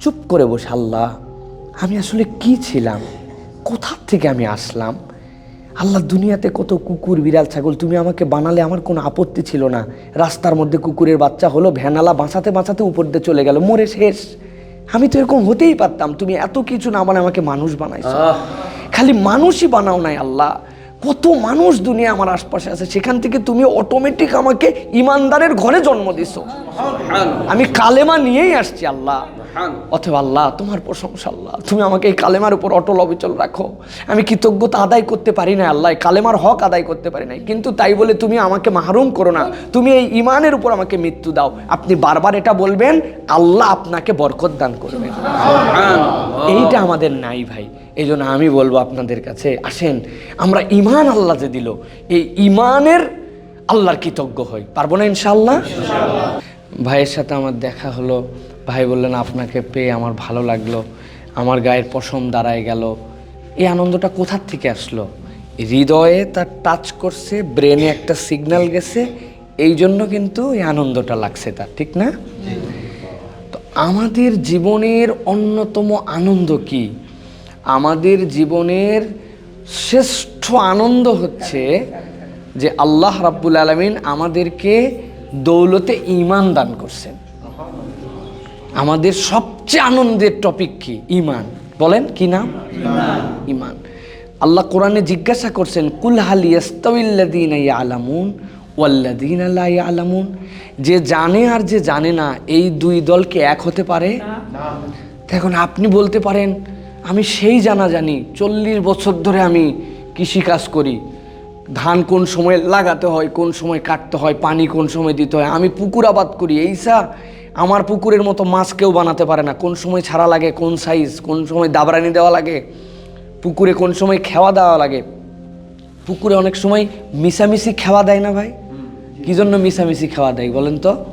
চুপ করে বসে আল্লাহ আমি আসলে কি ছিলাম? কোথা থেকে আমি আসলাম? আল্লাহ দুনিয়াতে কত কুকুর বিড়াল ছাগল তুমি আমাকে বানালে আমার কোনো আপত্তি ছিল না। রাস্তার মধ্যে কুকুরের বাচ্চা হলো ভ্যানালা বাঁচাতে বাঁচাতে উপর দিয়ে চলে গেল মরে শেষ। আমি তো এরকম হতেই পারতাম তুমি এত কিছু না মানে আমাকে মানুষ বানাইছো। খালি মানুষই বানাও নাই আল্লাহ। কত মানুষ দুনিয়া আমার আশপাশে আছে সেখান থেকে তুমি অটোমেটিক আমাকে ইমানদারের ঘরে জন্ম দিছো। আমি কালেমা নিয়েই আসছি আল্লাহ। অথবা আল্লাহ তোমার প্রশংসা আল্লাহ তুমি আমাকে এই কালেমার উপর অটল অবিচল রাখো। আমি কৃতজ্ঞতা আদায় করতে পারি না আল্লাহ কালেমার হক আদায় করতে পারি না কিন্তু তাই বলে তুমি আমাকে মাহরুম করো না। তুমি এই ইমানের উপর আমাকে মৃত্যু দাও। আপনি বারবার এটা বলবেন আল্লাহ আপনাকে বরকত দান করবেন এইটা আমাদের নাই ভাই। এই জন্য আমি বলব আপনাদের কাছে আসেন আমরা ইমান আল্লাহ যে দিল এই ইমানের আল্লাহর কৃতজ্ঞ হই। পারব না ইনশাল্লাহ ভাইয়ের সাথে আমার দেখা হলো। ভাই বললেন, আপনাকে পেয়ে আমার ভালো লাগল। আমার গায়ের পশম দাঁড়ায় গেল। এই আনন্দটা কোথার থেকে আসলো? হৃদয়ে তার টাচ করছে ব্রেনে একটা সিগন্যাল গেছে। এই জন্য কিন্তু এই আনন্দটা লাগছে তার, ঠিক না? তো আমাদের জীবনের অন্যতম আনন্দ কি? আমাদের জীবনের শ্রেষ্ঠ আনন্দ হচ্ছে যে আল্লাহ রাব্বুল আলমিন আমাদেরকে দৌলতে ইমান দান করছেন। আমাদের সবচেয়ে আনন্দের টপিক কি? ইমান। বলেন, কি নাম? ইমান। আল্লাহ কোরআনে জিজ্ঞাসা করছেন, কুল হাল ইয়াস্তাউল্লাযীনা ইয়ালামুন ওয়াল্লাযীনা লা ইয়ালামুন? যে জানে আর যে জানে না, এই দুই দলকে এক হতে পারে? এখন আপনি বলতে পারেন, আমি সেই জানা জানি, চল্লিশ বছর ধরে আমি কৃষিকাজ করি। ধান কোন সময় লাগাতে হয়, কোন সময় কাটতে হয়, পানি কোন সময় দিতে হয়, আমি পুকুর আবাদ করি। এই সা আমার পুকুরের মতো মাছ কেউ বানাতে পারে না। কোন সময় ছাড়া লাগে কোন সাইজ কোন সময় দাবরানি দেওয়া লাগে পুকুরে কোন সময় খেওয়া দেওয়া লাগে। পুকুরে অনেক সময় মিশামিশি খেওয়া দেয় না ভাই? কি জন্য মিশামিশি খাওয়া দেয় বলেন তো?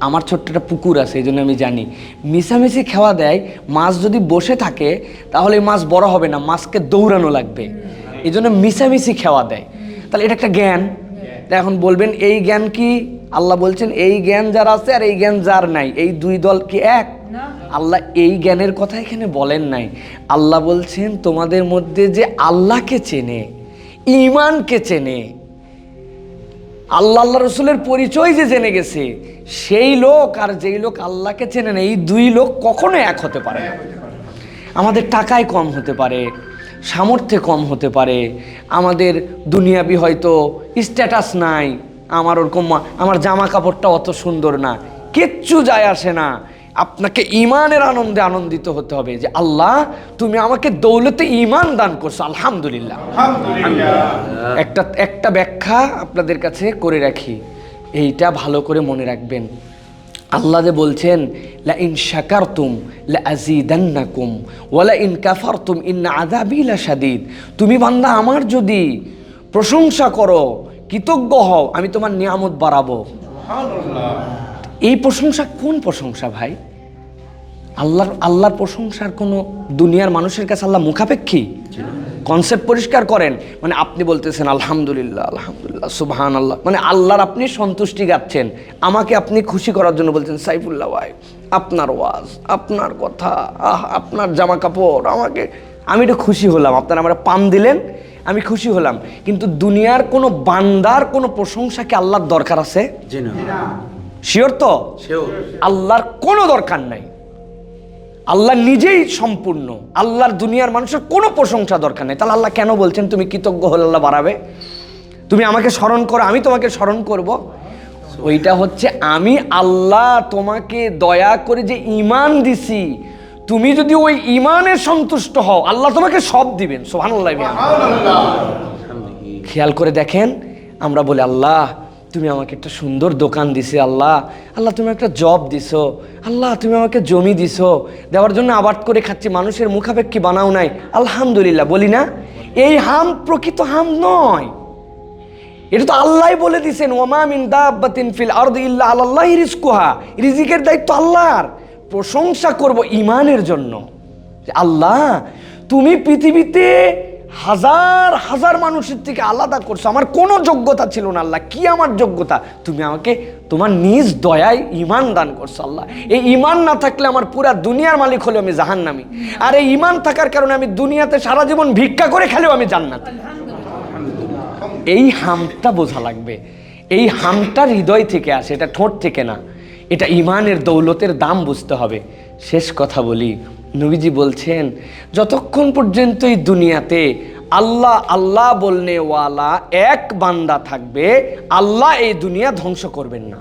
আমার ছোট্ট একটা পুকুর আছে এই জন্য আমি জানি। মিশামিশি খাওয়া দেয় মাছ যদি বসে থাকে তাহলে মাছ বড় হবে না মাছকে দৌড়ানো লাগবে। এই জন্য মিশামিশি খাওয়া দেয়। তাহলে এটা একটা জ্ঞান। এখন বলবেন এই জ্ঞান কি? আল্লাহ বলছেন এই জ্ঞান যার আছে আর এই জ্ঞান যার নাই এই দুই দল কি এক? আল্লাহ এই জ্ঞানের কথা এখানে বলেন নাই। আল্লাহ বলছেন তোমাদের মধ্যে যে আল্লাহকে চেনে ইমানকে চেনে আল্লাহ আল্লাহ রসুলের পরিচয় যে জেনে গেছে সেই লোক আর যেই লোক আল্লাহকে চেনে না এই দুই লোক কখনো এক হতে পারে না। আমাদের টাকায় কম হতে পারে। সামর্থ্যে কম হতে পারে। আমাদের দুনিয়াবি হয়তো স্ট্যাটাস নাই আমার ওরকম আমার জামা কাপড়টা অত সুন্দর না কিচ্ছু যায় আসে না। আপনাকে ইমানের আনন্দে আনন্দিত হতে হবে যে আল্লাহ তুমি আমাকে দৌলতে ইমান দান করছ আলহামদুলিল্লাহ। একটা একটা ব্যাখ্যা আপনাদের কাছে করে রাখি এইটা ভালো করে মনে রাখবেন। আল্লাহ যে বলছেন লা ইন শাকারতুম লা আযীদান্নাকুম ওয়ালা ইন কাফারতুম ইন্না আযাবি লাশাদীদ। তুমি বান্দা আমার যদি প্রশংসা করো কৃতজ্ঞ হও আমি তোমার নিয়ামত বাড়াবো। এই প্রশংসা কোন প্রশংসা ভাই? আল্লাহর আল্লাহর প্রশংসার কোনো দুনিয়ার মানুষের কাছে আল্লাহ মুখাপেক্ষী? কনসেপ্ট পরিষ্কার করেন। মানে আপনি বলতেছেন আলহামদুলিল্লাহ আলহামদুলিল্লাহ সুবহান আল্লাহ মানে আল্লাহর আপনি সন্তুষ্টি গাচ্ছেন। আমাকে আপনি খুশি করার জন্য বলছেন সাইফুল্লাহ ভাই আপনার ওয়াজ আপনার কথা আহ আপনার জামা কাপড় আমাকে আমি একটু খুশি হলাম। আপনারা আমার পাম দিলেন আমি খুশি হলাম। কিন্তু দুনিয়ার কোনো বান্দার কোনো প্রশংসাকে আল্লাহর দরকার আছে? জি না। শিওর তো? আল্লাহর কোনো দরকার নাই। আল্লাহ নিজেই সম্পূর্ণ। আল্লাহর দুনিয়ার মানুষের কোনো প্রশংসা দরকার নেই। তাহলে আল্লাহ কেন বলছেন তুমি কৃতজ্ঞ হলে আল্লাহ বাড়াবে? তুমি আমাকে স্মরণ করো আমি তোমাকে স্মরণ করব। ওইটা হচ্ছে আমি আল্লাহ তোমাকে দয়া করে যে ইমান দিছি তুমি যদি ওই ইমানের সন্তুষ্ট হও আল্লাহ তোমাকে সব দিবেন। সোহান খেয়াল করে দেখেন আমরা বলি আল্লাহ তুমি আমাকে একটা সুন্দর দোকান দিছে, আল্লাহ। আল্লাহ, তুমি একটা জব দিছো। আল্লাহ, তুমি আমাকে জমি দিছো। দেওয়ার জন্য আবাদ করে খাচ্ছি, মানুষের মুখাপেক্ষী বানাও নাই। আলহামদুলিল্লাহ, বলি না? এই হাম প্রকৃত হাম নয়। এটা তো আল্লাহ বলে দিছেন ওমা মিন দাব্বাতিন ফিল আরদি ইল্লা আলাল্লাহি রিজকুহা। রিজিকের দায়িত্ব আল্লাহর। প্রশংসা করব ইমানের জন্য। আল্লাহ, তুমি পৃথিবীতে হাজার হাজার মানুষের থেকে আলাদা করছ। আমার কোনো যোগ্যতা ছিল না আল্লাহ। কি আমার যোগ্যতা? তুমি আমাকে, তোমার নিজ দয়ায় ইমান দান করছ আল্লাহ। এই ইমান না থাকলে আমার পুরা দুনিয়ার মালিক হলেও আমি জাহান্নামি। আর এই ইমান থাকার কারণে আমি দুনিয়াতে সারা জীবন ভিক্ষা করে খেলেও আমি জান্নাতি। এই হামটা বোঝা লাগবে। এই হামটা হৃদয় থেকে আসে, এটা ঠোঁট থেকে না। এটা ইমানের দৌলতের দাম বুঝতে হবে। শেষ কথা বলি নবীজি বলছেন যতক্ষণ পর্যন্ত এই দুনিয়াতে আল্লাহ আল্লাহ বলনে ওয়ালা এক বান্দা থাকবে আল্লাহ এই দুনিয়া ধ্বংস করবেন না।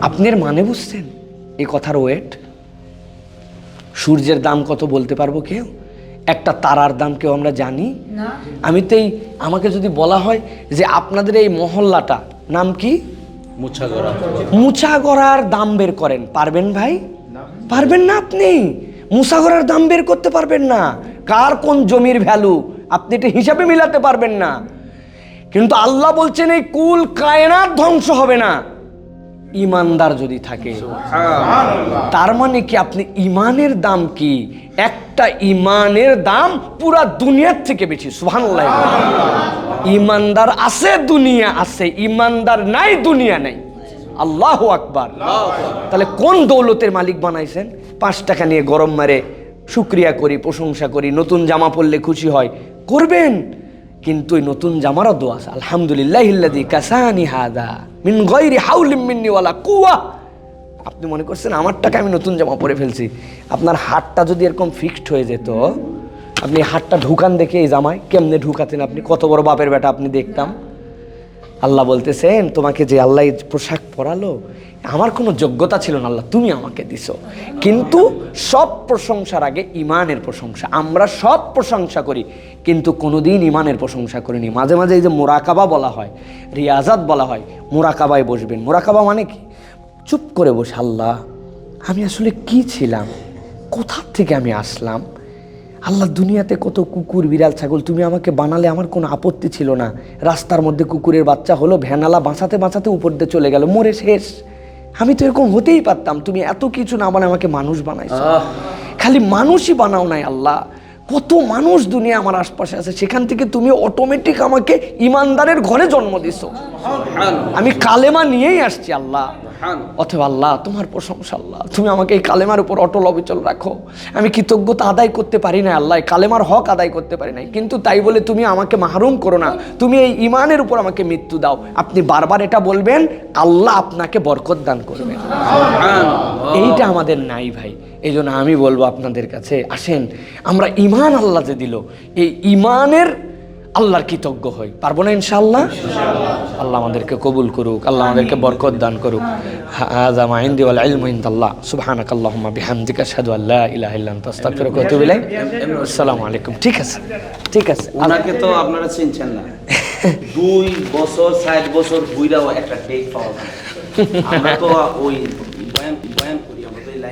আপনার মানে বুঝছেন? এই কথার ওয়েট? সূর্যের দাম কত বলতে পারব কেউ? একটা তারার দাম কেউ আমরা জানি? আমি তো এই আমাকে যদি বলা হয় যে আপনাদের এই মহল্লাটা নাম কি? মুছাগড়ার দাম বের করেন। পারবেন ভাই? পারবেন না আপনি? মুসাগরার দাম বের করতে পারবেন না। কার কোন জমির ভ্যালু আপনি এটা হিসাবে মিলাতে পারবেন না। কিন্তু আল্লাহ বলছেন এই কুল কায়নাত ধ্বংস হবে না। ইমানদার যদি থাকে তার মানে কি আপনি ইমানের দাম কি? একটা ইমানের দাম পুরা দুনিয়ার থেকে বেশি। সুবহানাল্লাহ। ইমানদার আছে দুনিয়া আছে। ইমানদার নাই দুনিয়া নাই। আল্লাহ আকবার। তাহলে কোন দৌলতের মালিক বানাইছেন? পাঁচ টাকা নিয়ে গরম মারে শুক্রিয়া করি, প্রশংসা করি, নতুন জামা পরলে খুশি হয়। করবেন, কিন্তু ওই নতুন জামারও দোয়া আছে। আলহামদুলিল্লাহ ইল্লাদি কাসানি হাদা মিন গয়রি হাউলিম মিন্নি ওয়ালা কুয়া আপনি মনে করছেন আমার টাকা আমি নতুন জামা পরে ফেলছি? আপনার হাতটা যদি এরকম ফিক্সড হয়ে যেত, আপনি হাতটা ঢুকান দেখে এই জামায় কেমনে ঢুকাতেন আপনি? কত বড় বাপের বেটা আপনি দেখতাম। আল্লাহ বলতেছেন, তোমাকে যে আল্লাহ পোশাক পরালো, আমার কোনো যোগ্যতা ছিল না, আল্লাহ তুমি আমাকে দিছো। কিন্তু সব প্রশংসার আগে ইমানের প্রশংসা। আমরা সব প্রশংসা করি, কিন্তু কোনোদিন ইমানের প্রশংসা করিনি। মাঝে মাঝে এই যে মোরাকাবা বলা হয়, রিয়াজাত বলা হয়, মোরাকাবায় বসবেন। মোরাকাবা মানে কি? চুপ করে বসে, আল্লাহ, আমি আসলে কি ছিলাম? কোথার থেকে আমি আসলাম? আল্লাহ দুনিয়াতে কত কুকুর বিড়াল ছাগল তুমি আমাকে বানালে আমার কোনো আপত্তি ছিল না। রাস্তার মধ্যে কুকুরের বাচ্চা হলো ভ্যানালা বাঁচাতে বাঁচাতে উপর দিয়ে চলে গেল মরে শেষ। আমি তো এরকম হতেই পারতাম তুমি এত কিছু না বানায় আমাকে মানুষ বানাইছো। খালি মানুষই বানাও নাই আল্লাহ। কত মানুষ দুনিয়া আমার আশপাশে আছে সেখান থেকে তুমি অটোমেটিক আমাকে ইমানদারের ঘরে জন্ম দিছো। আমি কালেমা নিয়েই আসছি আল্লাহ। অথবা আল্লাহ তোমার প্রশংসা আল্লাহ। তুমি আমাকে এই কালেমার উপর অটল অবিচল রাখো। আমি কৃতজ্ঞতা আদায় করতে পারি না আল্লাহ। কালেমার হক আদায় করতে পারি নাই। কিন্তু তাই বলে তুমি আমাকে মাহরুম করো না। তুমি এই ইমানের উপর আমাকে মৃত্যু দাও। আপনি বারবার এটা বলবেন আল্লাহ আপনাকে বরকত দান করবেন এইটা আমাদের নাই ভাই। এই জন্য আমি বলব আপনাদের কাছে আসেন আমরা ইমান আল্লাহ যে দিল এই ইমানের আল্লাহর কৃতজ্ঞ হই। পারব না ইনশাআল্লাহ? আল্লাহ আমাদেরকে কবুল করুক আল্লাহ আমাদেরকে বরকত দান করুক। মা ইনদি ওয়াল ইলমু ইনদাল্লাহ। সুবহানাক আল্লাহুম্মা বিহামদিকা আশহাদু আল্লা ইলাহা ইল্লা আনতা আস্তাগফিরুকা ওয়া আতুবু ইলাইক। আসসালামু আলাইকুম। ঠিক আছে ঠিক আছে। তো আপনারা চিনছেন না। দুই বছর ষাট বছর বুইরাও একটা টেক পাওয়া যায়। আমরা তো ওই